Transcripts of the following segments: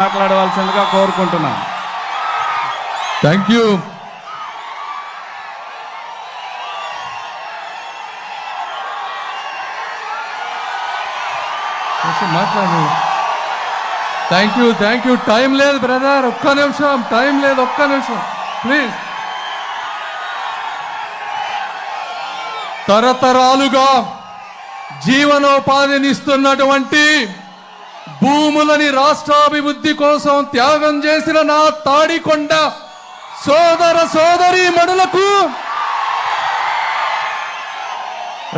మాట్లాడవలసిందిగా కోరుకుంటున్నాను. Thank you మాట్లాడు. Thank you thank you time లేదు బ్రదర్ ఒక్క నిమిషం. టైం లేదు ఒక్క నిమిషం. ప్లీజ్ తరతరాలుగా జీవనోపాధినిస్తున్నటువంటి భూములని రాష్ట్రాభివృద్ధి కోసం త్యాగం చేసిన నా తాడికొండ సోదర సోదరి మణులకు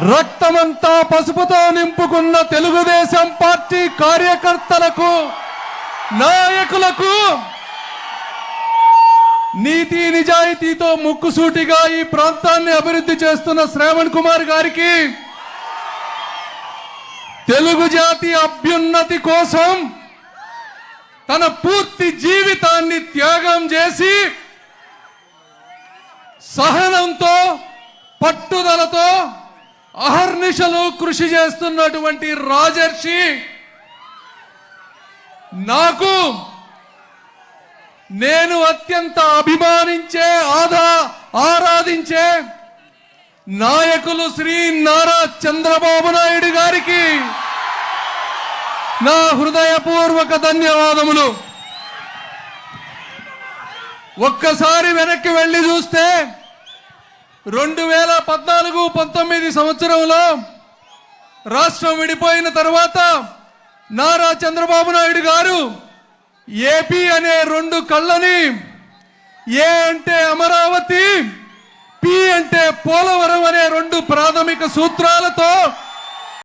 రక్తమంతా పసుపుతో నింపుకున్న తెలుగుదేశం పార్టీ కార్యకర్తలకు నాయకులకు నీతి నిజాయితీతో ముక్కుసూటిగా ఈ ప్రాంతాన్ని అభివృద్ధి చేస్తున్న శ్రావణ్ కుమార్ గారికి తెలుగు జాతి అభ్యున్నతి కోసం తన పూర్తి జీవితాన్ని త్యాగం చేసి సహనంతో పట్టుదలతో అహర్నిశలు కృషి చేస్తున్నటువంటి రాజర్షి నాకు నేను అత్యంత అభిమానించే ఆదా ఆరాధించే నాయకులు శ్రీ నారా చంద్రబాబు నాయుడు గారికి నా హృదయపూర్వక ధన్యవాదములు. ఒక్కసారి వెనక్కి వెళ్ళి చూస్తే రెండు వేల పద్నాలుగు పంతొమ్మిది సంవత్సరంలో రాష్ట్రం విడిపోయిన తర్వాత నారా చంద్రబాబు నాయుడు గారు ఏపీ అనే రెండు కళ్ళని ఏ అంటే అమరావతి పి అంటే పోలవరం అనే రెండు ప్రాథమిక సూత్రాలతో